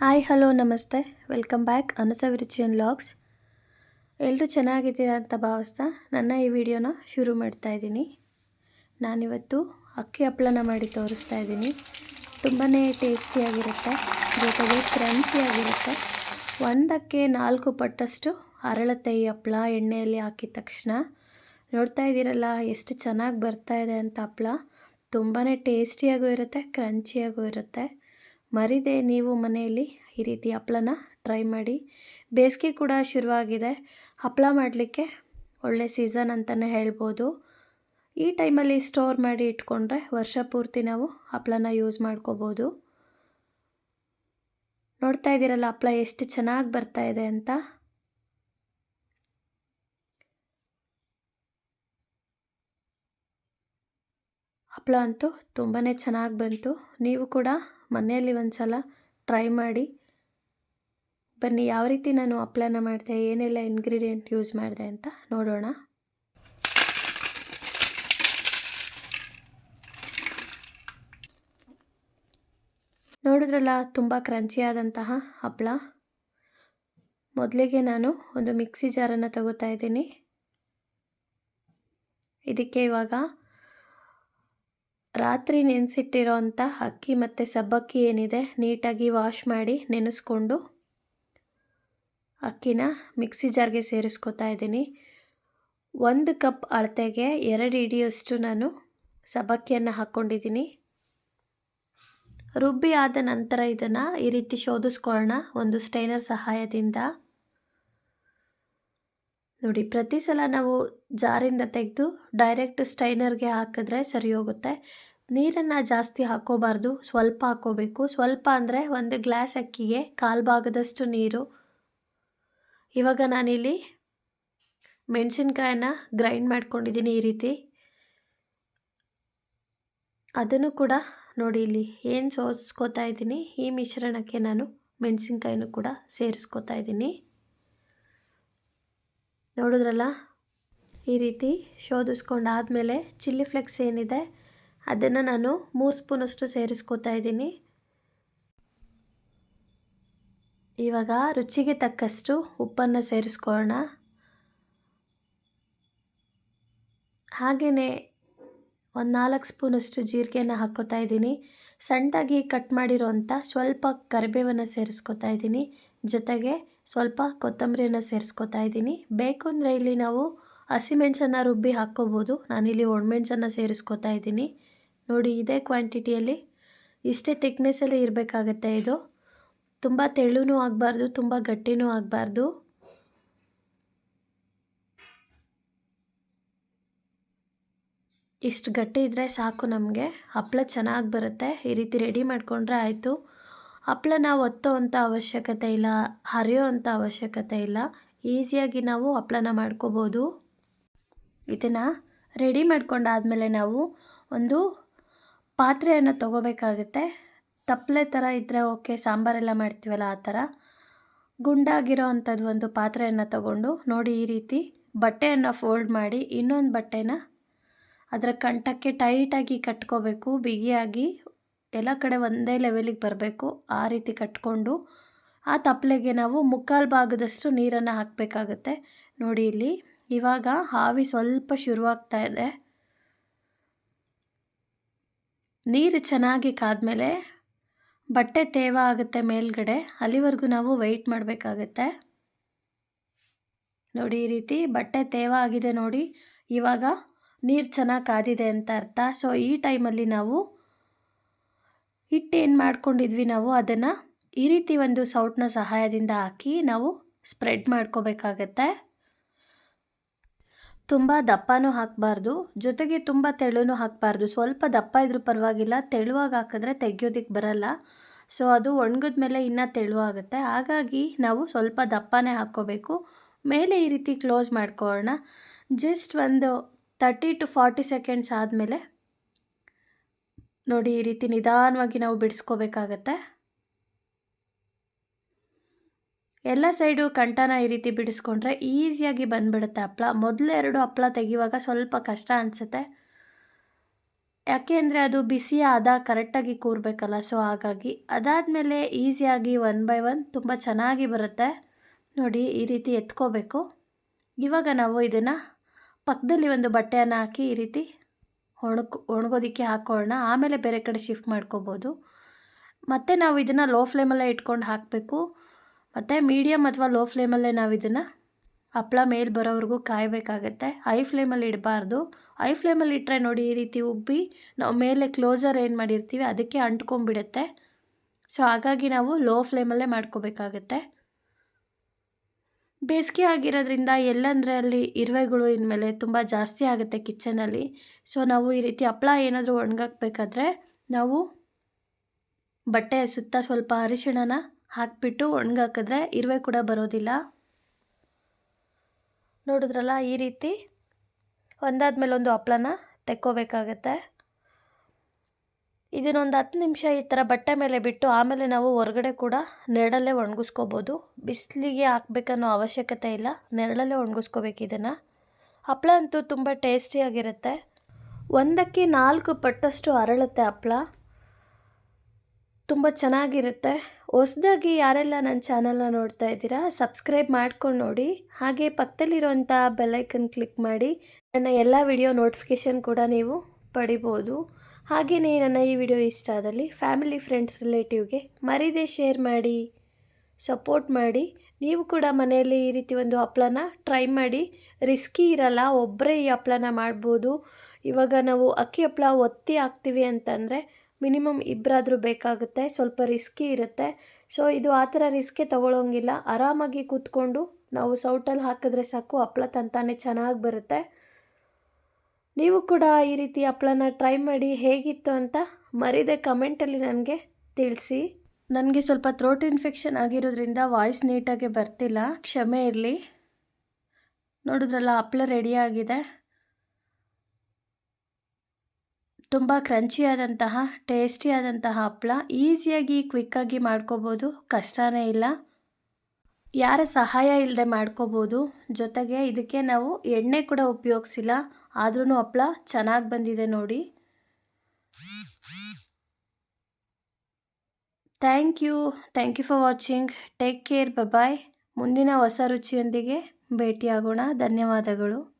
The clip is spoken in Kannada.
ಹಾಯ್, ಹಲೋ, ನಮಸ್ತೆ. ವೆಲ್ಕಮ್ ಬ್ಯಾಕ್ ಅನುಸವಿರುಚಿಯನ್ ಲಾಗ್ಸ್ ಎಲ್ಲರೂ ಚೆನ್ನಾಗಿದ್ದೀರಾ ಅಂತ ಭಾವಿಸ್ತಾ ನನ್ನ ಈ ವಿಡಿಯೋನ ಶುರು ಮಾಡ್ತಾ ಇದ್ದೀನಿ. ನಾನಿವತ್ತು ಅಕ್ಕಿ ಹಪ್ಪಳನ ಮಾಡಿ ತೋರಿಸ್ತಾ ಇದ್ದೀನಿ. ತುಂಬಾ ಟೇಸ್ಟಿಯಾಗಿರುತ್ತೆ, ಜೊತೆಗೆ ಕ್ರಂಚಿಯಾಗಿರುತ್ತೆ. ಒಂದಕ್ಕೆ ನಾಲ್ಕು ಪಟ್ಟಷ್ಟು ಅರಳತ್ತೆ ಈ ಹಪ್ಪಳ ಎಣ್ಣೆಯಲ್ಲಿ ಹಾಕಿದ ತಕ್ಷಣ. ನೋಡ್ತಾ ಇದ್ದೀರಲ್ಲ, ಎಷ್ಟು ಚೆನ್ನಾಗಿ ಬರ್ತಾ ಇದೆ ಅಂತ ಹಪ್ಪಳ. ತುಂಬಾ ಟೇಸ್ಟಿಯಾಗೂ ಇರುತ್ತೆ, ಕ್ರಂಚಿಯಾಗೂ ಇರುತ್ತೆ. ಮರಿದೆ ನೀವು ಮನೆಯಲ್ಲಿ ಈ ರೀತಿ ಹಪ್ಳನ ಟ್ರೈ ಮಾಡಿ. ಬೇಸಿಗೆ ಕೂಡ ಶುರುವಾಗಿದೆ. ಹಪ್ಪಳ ಮಾಡಲಿಕ್ಕೆ ಒಳ್ಳೆ ಸೀಸನ್ ಅಂತಲೇ ಹೇಳ್ಬೋದು. ಈ ಟೈಮಲ್ಲಿ ಸ್ಟೋರ್ ಮಾಡಿ ಇಟ್ಕೊಂಡ್ರೆ ವರ್ಷ ಪೂರ್ತಿ ನಾವು ಹಪ್ಪಳನ ಯೂಸ್ ಮಾಡ್ಕೋಬೋದು. ನೋಡ್ತಾ ಇದ್ದೀರಲ್ಲ ಹಪ್ಪಳ ಎಷ್ಟು ಚೆನ್ನಾಗಿ ಬರ್ತಾ ಇದೆ ಅಂತ. ಹಪ್ಪಳ ಅಂತೂ ತುಂಬಾ ಚೆನ್ನಾಗಿ ಬಂತು. ನೀವು ಕೂಡ ಮನೆಯಲ್ಲಿ ಒಂದು ಸಲ ಟ್ರೈ ಮಾಡಿ. ಬನ್ನಿ, ಯಾವ ರೀತಿ ನಾನು ಹಪ್ಪಳನ ಮಾಡಿದೆ, ಏನೆಲ್ಲ ಇಂಗ್ರೀಡಿಯೆಂಟ್ ಯೂಸ್ ಮಾಡಿದೆ ಅಂತ ನೋಡೋಣ. ನೋಡಿದ್ರಲ್ಲ, ತುಂಬ ಕ್ರಂಚಿಯಾದಂತಹ ಹಪ್ಪಳ. ಮೊದಲಿಗೆ ನಾನು ಒಂದು ಮಿಕ್ಸಿ ಜಾರನ್ನು ತಗೋತಾ ಇದ್ದೀನಿ. ಇದಕ್ಕೆ ಇವಾಗ ರಾತ್ರಿ ನೆನೆಸಿಟ್ಟಿರೋ ಅಂಥ ಅಕ್ಕಿ ಮತ್ತು ಸಬ್ಬಕ್ಕಿ ಏನಿದೆ ನೀಟಾಗಿ ವಾಶ್ ಮಾಡಿ ನೆನೆಸ್ಕೊಂಡು ಅಕ್ಕಿನ ಮಿಕ್ಸಿ ಜಾರ್ಗೆ ಸೇರಿಸ್ಕೊತಾ ಇದ್ದೀನಿ. ಒಂದು ಕಪ್ ಅಳತೆಗೆ ಎರಡು ಇಡಿಯಷ್ಟು ನಾನು ಸಬ್ಬಕ್ಕಿಯನ್ನು ಹಾಕ್ಕೊಂಡಿದ್ದೀನಿ. ರುಬ್ಬಿ ಆದ ನಂತರ ಇದನ್ನು ಈ ರೀತಿ ಶೋಧಿಸ್ಕೊಳ್ಳೋಣ. ಒಂದು ಸ್ಟೈನರ್ ಸಹಾಯದಿಂದ. ನೋಡಿ, ಪ್ರತಿ ಸಲ ನಾವು ಜಾರಿಂದ ತೆಗೆದು ಡೈರೆಕ್ಟ್ ಸ್ಟೈನರ್ಗೆ ಹಾಕಿದ್ರೆ ಸರಿ ಹೋಗುತ್ತೆ. ನೀರನ್ನು ಜಾಸ್ತಿ ಹಾಕೋಬಾರ್ದು, ಸ್ವಲ್ಪ ಹಾಕೋಬೇಕು. ಸ್ವಲ್ಪ ಅಂದರೆ ಒಂದು ಗ್ಲಾಸ್ ಅಕ್ಕಿಗೆ ಕಾಲು ಭಾಗದಷ್ಟು ನೀರು. ಇವಾಗ ನಾನಿಲ್ಲಿ ಮೆಣಸಿನ್ಕಾಯನ್ನ ಗ್ರೈಂಡ್ ಮಾಡ್ಕೊಂಡಿದ್ದೀನಿ ಈ ರೀತಿ. ಅದನ್ನು ಕೂಡ ನೋಡಿ, ಇಲ್ಲಿ ಏನು ಸೋಸ್ಕೋತಾ ಇದ್ದೀನಿ, ಈ ಮಿಶ್ರಣಕ್ಕೆ ನಾನು ಮೆಣಸಿನ್ಕಾಯಿನೂ ಕೂಡ ಸೇರಿಸ್ಕೋತಾ ಇದ್ದೀನಿ. ನೋಡಿದ್ರಲ್ಲ? ಈ ರೀತಿ ಶೋಧಿಸ್ಕೊಂಡಾದಮೇಲೆ ಚಿಲ್ಲಿ ಫ್ಲೆಕ್ಸ್ ಏನಿದೆ, ಅದನ್ನು ನಾನು ಮೂರು ಸ್ಪೂನಷ್ಟು ಸೇರಿಸ್ಕೋತಾ ಇದ್ದೀನಿ. ಇವಾಗ ರುಚಿಗೆ ತಕ್ಕಷ್ಟು ಉಪ್ಪನ್ನು ಸೇರಿಸ್ಕೊಳ್ಳೋಣ. ಹಾಗೆಯೇ ಒಂದು ನಾಲ್ಕು ಸ್ಪೂನಷ್ಟು ಜೀರಿಗೆನ ಹಾಕ್ಕೋತಾ ಇದ್ದೀನಿ. ಸಣ್ಣದಾಗಿ ಕಟ್ ಮಾಡಿರೋವಂಥ ಸ್ವಲ್ಪ ಕರಿಬೇವನ್ನು ಸೇರಿಸ್ಕೋತಾ ಇದ್ದೀನಿ. ಜೊತೆಗೆ ಸ್ವಲ್ಪ ಕೊತ್ತಂಬರಿಯನ್ನು ಸೇರಿಸ್ಕೊತಾ ಇದ್ದೀನಿ. ಬೇಕು ಅಂದರೆ ಇಲ್ಲಿ ನಾವು ಹಸಿಮೆಣ್ಸನ್ನು ರುಬ್ಬಿ ಹಾಕ್ಕೋಬೋದು. ನಾನಿಲ್ಲಿ ಒಣಮೆಣ್ಸನ್ನು ಸೇರಿಸ್ಕೊತಾ ಇದ್ದೀನಿ. ನೋಡಿ, ಇದೇ ಕ್ವಾಂಟಿಟಿಯಲ್ಲಿ ಇಷ್ಟೇ ತಿಕ್ನೆಸ್ಸಲ್ಲಿ ಇರಬೇಕಾಗತ್ತೆ ಇದು. ತುಂಬ ತೆಳುನೂ ಆಗಬಾರ್ದು, ತುಂಬ ಗಟ್ಟಿನೂ ಆಗಬಾರ್ದು. ಇಷ್ಟು ಗಟ್ಟಿ ಇದ್ದರೆ ಸಾಕು ನಮಗೆ. ಹಪ್ಪಳ ಚೆನ್ನಾಗಿ ಬರುತ್ತೆ. ಈ ರೀತಿ ರೆಡಿ ಮಾಡಿಕೊಂಡ್ರೆ ಆಯಿತು. ಹಪ್ಪಳ ನಾವು ಒತ್ತೋ ಅಂಥ ಅವಶ್ಯಕತೆ ಇಲ್ಲ, ಹರಿಯೋ ಅಂಥ ಅವಶ್ಯಕತೆ ಇಲ್ಲ. ಈಸಿಯಾಗಿ ನಾವು ಹಪ್ಪಳನ ಮಾಡ್ಕೋಬೋದು. ಇದನ್ನು ರೆಡಿ ಮಾಡ್ಕೊಂಡಾದಮೇಲೆ ನಾವು ಒಂದು ಪಾತ್ರೆಯನ್ನು ತಗೋಬೇಕಾಗುತ್ತೆ. ತಪ್ಪಲೆ ಥರ ಇದ್ದರೆ ಓಕೆ, ಸಾಂಬಾರೆಲ್ಲ ಮಾಡ್ತೀವಲ್ಲ ಆ ಥರ ಗುಂಡಾಗಿರೋ ಅಂಥದ್ದು ಒಂದು ಪಾತ್ರೆಯನ್ನು ತಗೊಂಡು ನೋಡಿ ಈ ರೀತಿ ಬಟ್ಟೆಯನ್ನು ಫೋಲ್ಡ್ ಮಾಡಿ ಇನ್ನೊಂದು ಬಟ್ಟೆನ ಅದರ ಕಂಠಕ್ಕೆ ಟೈಟಾಗಿ ಕಟ್ಕೋಬೇಕು, ಬಿಗಿಯಾಗಿ ಎಲ್ಲ ಕಡೆ ಒಂದೇ ಲೆವೆಲಿಗೆ ಬರಬೇಕು, ಆ ರೀತಿ ಕಟ್ಕೊಂಡು, ಆ ತಪ್ಪಲೆಗೆ ನಾವು ಮುಕ್ಕಾಲು ಭಾಗದಷ್ಟು ನೀರನ್ನು ಹಾಕಬೇಕಾಗತ್ತೆ. ನೋಡಿ ಇಲ್ಲಿ, ಇವಾಗ ಹಾವಿ ಸ್ವಲ್ಪ ಶುರುವಾಗ್ತಾ ಇದೆ. ನೀರು ಚೆನ್ನಾಗಿ ಕಾದ್ಮೇಲೆ ಬಟ್ಟೆ ತೇವ ಆಗುತ್ತೆ ಮೇಲ್ಗಡೆ, ಅಲ್ಲಿವರೆಗೂ ನಾವು ವೆಯ್ಟ್ ಮಾಡಬೇಕಾಗತ್ತೆ. ನೋಡಿ ಈ ರೀತಿ ಬಟ್ಟೆ ತೇವ ಆಗಿದೆ ನೋಡಿ, ಇವಾಗ ನೀರು ಚೆನ್ನಾಗಿ ಕಾದಿದೆ ಅಂತ ಅರ್ಥ. ಸೊ ಈ ಟೈಮಲ್ಲಿ ನಾವು ಹಿಟ್ಟು ಏನು ಮಾಡ್ಕೊಂಡಿದ್ವಿ ನಾವು, ಅದನ್ನು ಈ ರೀತಿ ಒಂದು ಸೌಟ್ನ ಸಹಾಯದಿಂದ ಹಾಕಿ ನಾವು ಸ್ಪ್ರೆಡ್ ಮಾಡ್ಕೋಬೇಕಾಗತ್ತೆ. ತುಂಬ ದಪ್ಪನೂ ಹಾಕಬಾರ್ದು, ಜೊತೆಗೆ ತುಂಬ ತೆಳುನೂ ಹಾಕಬಾರ್ದು. ಸ್ವಲ್ಪ ದಪ್ಪ ಇದ್ರೂ ಪರವಾಗಿಲ್ಲ, ತೆಳುವಾಗಿ ಹಾಕಿದ್ರೆ ತೆಗಿಯೋದಕ್ಕೆ ಬರಲ್ಲ. ಸೊ, ಅದು ಒಣಗಿದ ಮೇಲೆ ಇನ್ನೂ ತೆಳುವಾಗುತ್ತೆ. ಹಾಗಾಗಿ ನಾವು ಸ್ವಲ್ಪ ದಪ್ಪನೇ ಹಾಕ್ಕೋಬೇಕು. ಮೇಲೆ ಈ ರೀತಿ ಕ್ಲೋಸ್ ಮಾಡ್ಕೊಳ್ಳೋಣ. ಜಸ್ಟ್ ಒಂದು ತರ್ಟಿ ಟು ಫಾರ್ಟಿ ಸೆಕೆಂಡ್ಸ್ ಆದಮೇಲೆ ನೋಡಿ ಈ ರೀತಿ ನಿಧಾನವಾಗಿ ನಾವು ಬಿಡಿಸ್ಕೋಬೇಕಾಗತ್ತೆ. ಎಲ್ಲ ಸೈಡು ಕಂಠನ ಈ ರೀತಿ ಬಿಡಿಸ್ಕೊಂಡ್ರೆ ಈಸಿಯಾಗಿ ಬಂದುಬಿಡುತ್ತೆ ಹಪ್ಳ. ಮೊದಲು ಎರಡು ಹಪ್ಳ ತೆಗಿಯುವಾಗ ಸ್ವಲ್ಪ ಕಷ್ಟ ಅನಿಸುತ್ತೆ. ಯಾಕೆ ಅಂದರೆ ಅದು ಬಿಸಿ ಆದ ಕರೆಕ್ಟಾಗಿ ಕೂರಬೇಕಲ್ಲ, ಸೊ ಹಾಗಾಗಿ ಅದಾದಮೇಲೆ ಈಸಿಯಾಗಿ ಒನ್ ಬೈ ಒನ್ ತುಂಬ ಚೆನ್ನಾಗಿ ಬರುತ್ತೆ. ನೋಡಿ ಈ ರೀತಿ ಎತ್ಕೋಬೇಕು. ಇವಾಗ ನಾವು ಇದನ್ನು ಪಕ್ಕದಲ್ಲಿ ಒಂದು ಬಟ್ಟೆಯನ್ನು ಹಾಕಿ ಈ ರೀತಿ ಒಣಗ್, ಒಣಗೋದಕ್ಕೆ ಹಾಕೋಣ ಆಮೇಲೆ ಬೇರೆ ಕಡೆ ಶಿಫ್ಟ್ ಮಾಡ್ಕೋಬೋದು. ಮತ್ತು ನಾವು ಇದನ್ನು ಲೋ ಫ್ಲೇಮಲ್ಲೇ ಇಟ್ಕೊಂಡು ಹಾಕಬೇಕು. ಮತ್ತು ಮೀಡಿಯಮ್ ಅಥವಾ ಲೋ ಫ್ಲೇಮಲ್ಲೇ ನಾವು ಇದನ್ನು ಹಪ್ಪಳ ಮೇಲೆ ಬರೋವರೆಗೂ ಕಾಯಬೇಕಾಗತ್ತೆ. ಹೈ ಫ್ಲೇಮಲ್ಲಿ ಇಡಬಾರ್ದು. ಹೈ ಫ್ಲೇಮಲ್ಲಿ ಇಟ್ಟರೆ ನೋಡಿ ಈ ರೀತಿ ಉಬ್ಬಿ ನಾವು ಮೇಲೆ ಕ್ಲೋಸರ್ ಏನು ಮಾಡಿರ್ತೀವಿ ಅದಕ್ಕೆ ಅಂಟ್ಕೊಂಬಿಡುತ್ತೆ ಸೊ ಹಾಗಾಗಿ ನಾವು ಲೋ ಫ್ಲೇಮಲ್ಲೇ ಮಾಡ್ಕೋಬೇಕಾಗತ್ತೆ. ಬೇಸಿಗೆ ಆಗಿರೋದ್ರಿಂದ ಎಲ್ಲಂದರೆ ಅಲ್ಲಿ ಇರುವೆಗಳು ಇನ್ಮೇಲೆ ತುಂಬ ಜಾಸ್ತಿ ಆಗುತ್ತೆ ಕಿಚನಲ್ಲಿ. ಸೊ, ನಾವು ಈ ರೀತಿ ಹಪ್ಪಳ ಏನಾದರೂ ಒಣಗಾಕ್ಬೇಕಾದ್ರೆ ನಾವು ಬಟ್ಟೆ ಸುತ್ತ ಸ್ವಲ್ಪ ಅರಿಶಿಣನ ಹಾಕಿಬಿಟ್ಟು ಒಣಗಾಕಿದ್ರೆ ಇರುವೆ ಕೂಡ ಬರೋದಿಲ್ಲ. ನೋಡಿದ್ರಲ್ಲ ಈ ರೀತಿ? ಒಂದಾದ್ಮೇಲೆ ಒಂದು ಹಪ್ಳನ ತೆಕ್ಕೋಬೇಕಾಗತ್ತೆ. ಇದನ್ನೊಂದು ಹತ್ತು ನಿಮಿಷ ಈ ಥರ ಬಟ್ಟೆ ಮೇಲೆ ಬಿಟ್ಟು ಆಮೇಲೆ ನಾವು ಹೊರಗಡೆ ಕೂಡ ನೆರಳಲ್ಲೇ ಒಣಗಿಸ್ಕೋಬೋದು. ಬಿಸಿಲಿಗೆ ಹಾಕ್ಬೇಕನ್ನೋ ಅವಶ್ಯಕತೆ ಇಲ್ಲ. ನೆರಳಲ್ಲೇ ಒಣಗಿಸ್ಕೋಬೇಕು ಇದನ್ನು. ಹಪ್ಪಳ ಅಂತೂ ತುಂಬ ಟೇಸ್ಟಿಯಾಗಿರುತ್ತೆ ಒಂದಕ್ಕೆ ನಾಲ್ಕು ಪಟ್ಟಷ್ಟು ಅರಳುತ್ತೆ ಹಪ್ಪಳ ತುಂಬ ಚೆನ್ನಾಗಿರುತ್ತೆ. ಹೊಸದಾಗಿ ಯಾರೆಲ್ಲ ನನ್ನ ಚಾನಲ್ನ ನೋಡ್ತಾ ಇದ್ದೀರಾ, ಸಬ್ಸ್ಕ್ರೈಬ್ ಮಾಡ್ಕೊಂಡು ನೋಡಿ. ಹಾಗೆ ಪಕ್ಕದಲ್ಲಿರುವಂಥ ಬೆಲ್ಲೈಕನ್ ಕ್ಲಿಕ್ ಮಾಡಿ. ನನ್ನ ಎಲ್ಲ ವಿಡಿಯೋ ನೋಟಿಫಿಕೇಷನ್ ಕೂಡ ನೀವು ಪಡಿಬೋದು. ಹಾಗೆಯೇ ನನ್ನ ಈ ವಿಡಿಯೋ ಇಷ್ಟ ಆದಲ್ಲಿ ಫ್ಯಾಮಿಲಿ ಫ್ರೆಂಡ್ಸ್ ರಿಲೇಟಿವ್ಗೆ ಮರೀದೆ ಶೇರ್ ಮಾಡಿ ಸಪೋರ್ಟ್ ಮಾಡಿ. ನೀವು ಕೂಡ ಮನೆಯಲ್ಲಿ ಈ ರೀತಿ ಒಂದು ಹಪ್ಪಳನ ಟ್ರೈ ಮಾಡಿ. ರಿಸ್ಕಿ ಇರಲ್ಲ ಒಬ್ಬರೇ ಈ ಹಪ್ಪಳನ ಮಾಡ್ಬೋದು. ಇವಾಗ ನಾವು ಅಕ್ಕಿ ಹಪ್ಪಳ ಒತ್ತಿ ಹಾಕ್ತೀವಿ ಅಂತಂದರೆ ಮಿನಿಮಮ್ ಇಬ್ಬರಾದರೂ ಬೇಕಾಗುತ್ತೆ, ಸ್ವಲ್ಪ ರಿಸ್ಕಿ ಇರುತ್ತೆ. ಸೊ ಇದು ಆ ಥರ ರಿಸ್ಕೆ ತೊಗೊಳೋಂಗಿಲ್ಲ. ಆರಾಮಾಗಿ ಕೂತ್ಕೊಂಡು ನಾವು ಸೌಟಲ್ಲಿ ಹಾಕಿದ್ರೆ ಸಾಕು ಹಪ್ಪಳ ತಂತಾನೆ ಚೆನ್ನಾಗಿ ಬರುತ್ತೆ. ನೀವು ಕೂಡ ಈ ರೀತಿ ಹಪ್ಪಳನ ಟ್ರೈ ಮಾಡಿ ಹೇಗಿತ್ತು ಅಂತ ಮರಿದೆ ಕಮೆಂಟಲ್ಲಿ ನನಗೆ ತಿಳಿಸಿ. ನನಗೆ ಸ್ವಲ್ಪ ಥ್ರೋಟ್ ಇನ್ಫೆಕ್ಷನ್ ಆಗಿರೋದ್ರಿಂದ ವಾಯ್ಸ್ ನೀಟಾಗಿ ಬರ್ತಿಲ್ಲ. ಕ್ಷಮೆ ಇರಲಿ. ನೋಡಿದ್ರಲ್ಲ ಹಪ್ಪಳ ರೆಡಿಯಾಗಿದೆ ತುಂಬ ಕ್ರಂಚಿಯಾದಂತಹ ಟೇಸ್ಟಿಯಾದಂತಹ ಹಪ್ಪಳ ಈಸಿಯಾಗಿ ಕ್ವಿಕ್ಕಾಗಿ ಮಾಡ್ಕೋಬೋದು. ಕಷ್ಟನೇ ಇಲ್ಲ. ಯಾರ ಸಹಾಯ ಇಲ್ಲದೆ ಮಾಡ್ಕೋಬೋದು? ಜೊತೆಗೆ ಇದಕ್ಕೆ ನಾವು ಎಣ್ಣೆ ಕೂಡ ಉಪಯೋಗಿಸಿಲ್ಲ. ಆದ್ರೂ ಹಪ್ಪಳ ಚೆನ್ನಾಗಿ ಬಂದಿದೆ ನೋಡಿ. Thank you. Thank you for watching. Take care. Bye bye ಮುಂದಿನ ಹೊಸ ರುಚಿಯೊಂದಿಗೆ ಭೇಟಿಯಾಗೋಣ. ಧನ್ಯವಾದಗಳು.